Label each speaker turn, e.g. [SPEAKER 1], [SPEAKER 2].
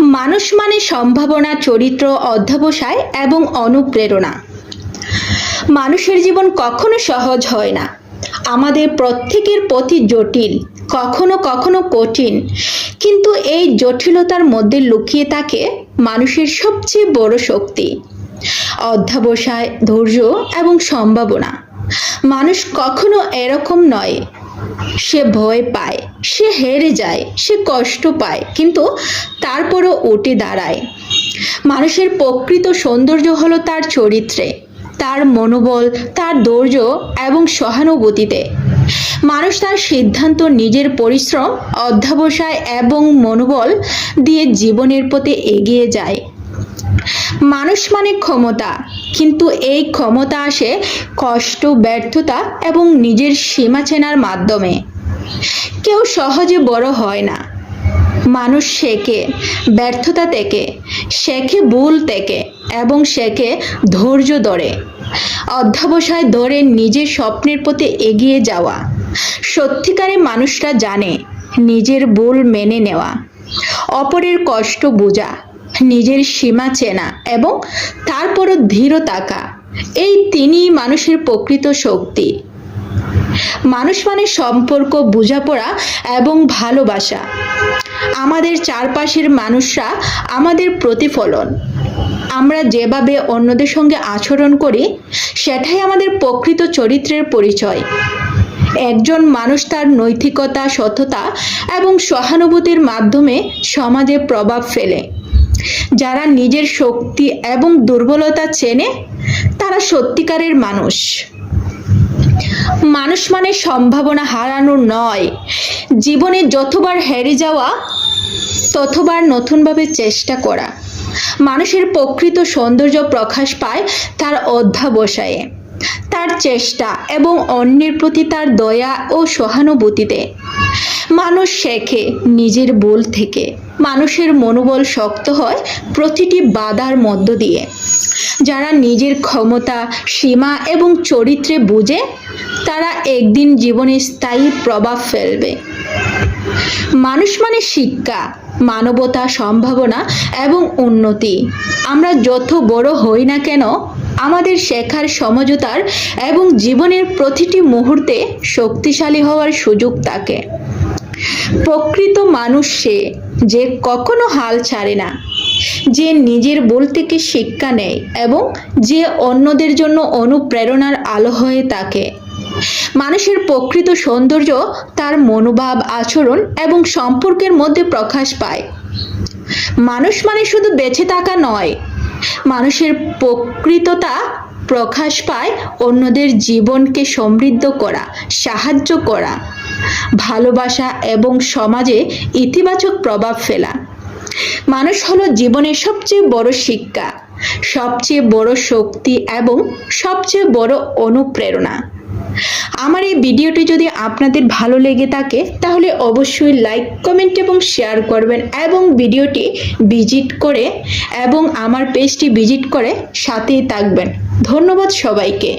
[SPEAKER 1] মানুষ মানে সম্ভাবনা, চরিত্র, অধ্যবসায় এবং অনুপ্রেরণা। মানুষের জীবন কখনো সহজ হয় না। আমাদের প্রত্যেকের প্রতি জটিল, কখনো কখনো কঠিন। কিন্তু এই জটিলতার মধ্যে লুকিয়ে থাকে মানুষের সবচেয়ে বড় শক্তি। অধ্যাবসায়, ধৈর্য এবং সম্ভাবনা। মানুষ কখনো এরকম নয় সে ভয় পায়, সে হেরে যায়, সে কষ্ট পায়, কিন্তু তারপরও উঠে দাঁড়ায়। মানুষের প্রকৃত সৌন্দর্য হলো তার চরিত্রে, তার মনোবল, তার ধৈর্য এবং সহানুভূতিতে। মানুষ তার সিদ্ধান্ত, নিজের পরিশ্রম, অধ্যাবসায় এবং মনোবল দিয়ে জীবনের পথে এগিয়ে যায়। মানুষ মানে ক্ষমতা কিন্তু এই ক্ষমতা আসে কষ্ট, ব্যর্থতা এবং নিজের সীমা চেনার মাধ্যমে। কেউ সহজে বড় হয় না। মানুষ শেখে, ব্যর্থতা থেকে শেখে ভুল থেকে এবং শেখে ধৈর্য ধরে। অধ্যাবসায় ধরে নিজের স্বপ্নের পথে এগিয়ে যাওয়া। সত্যিকারে মানুষরা জানে নিজের ভুল মেনে নেওয়া। অপরের কষ্ট বোঝা নিজের সীমা চেনা এবং তারপরও ধীর থাকা এই তিনি মানুষের প্রকৃত শক্তি। মানুষ মানে সম্পর্ক, বোঝাপড়া এবং ভালোবাসা। আমাদের চারপাশের মানুষরা আমাদের প্রতিফলন। আমরা যেভাবে অন্যদের সঙ্গে আচরণ করি, সেটাই আমাদের প্রকৃত চরিত্রের পরিচয়। একজন মানুষ তার নৈতিকতা, সততা এবং সহানুভূতির মাধ্যমে সমাজে প্রভাব ফেলে। যারা নিজের শক্তি এবং দুর্বলতা চেনে, তারা সত্যিকারের মানুষ। মানুষ মানে সম্ভাবনা হারানো নয়। জীবনে যতবার হেরে যাওয়া, ততবার নতুনভাবে চেষ্টা করা। মানুষের প্রকৃত সৌন্দর্য প্রকাশ পায় তার অধ্যাবসায়ে, তার চেষ্টা এবং অন্যের প্রতি তার দয়া ও সহানুভূতিতে। মানুষ শেখে নিজের ভুল থেকে। মানুষের মনোবল শক্ত হয় প্রতিটি বাধার মধ্য দিয়ে। যারা নিজের ক্ষমতা, সীমা এবং চরিত্রে বুঝে, তারা একদিন জীবনে স্থায়ী প্রভাব ফেলবে। মানুষ মানে শিক্ষা, মানবতা, সম্ভাবনা এবং উন্নতি। আমরা যত বড় হই না কেন আমাদের শেখার সমঝোতার এবং জীবনের প্রতিটি মুহূর্তে শক্তিশালী হওয়ার সুযোগ থাকে প্রকৃত মানুষ সে যে কখনো হাল ছাড়ে না, যে নিজের ভুল থেকে শিক্ষা নেয় এবং যে অন্যদের জন্য অনুপ্রেরণার আলো হয়ে থাকে। মানুষের প্রকৃত সৌন্দর্য তার মনোভাব, আচরণ এবং সম্পর্কের মধ্যে প্রকাশ পায়। মানুষ মানে শুধু বেঁচে থাকা নয় মানুষের প্রকৃততা প্রকাশ পায় অন্যদের জীবনকে সমৃদ্ধ করা, সাহায্য করা, ভালোবাসা এবং সমাজে ইতিবাচক প্রভাব ফেলা। মানুষ হলো জীবনের সবচেয়ে বড় শিক্ষা, সবচেয়ে বড় শক্তি এবং সবচেয়ে বড় অনুপ্রেরণা। আমার এই ভিডিওটি যদি আপনাদের ভালো লেগে থাকে, তাহলে অবশ্যই লাইক কমেন্ট এবং শেয়ার করবেন এবং ভিডিওটি ভিজিট করে এবং আমার পেজটি ভিজিট করে সাথেই থাকবেন। ধন্যবাদ সবাইকে।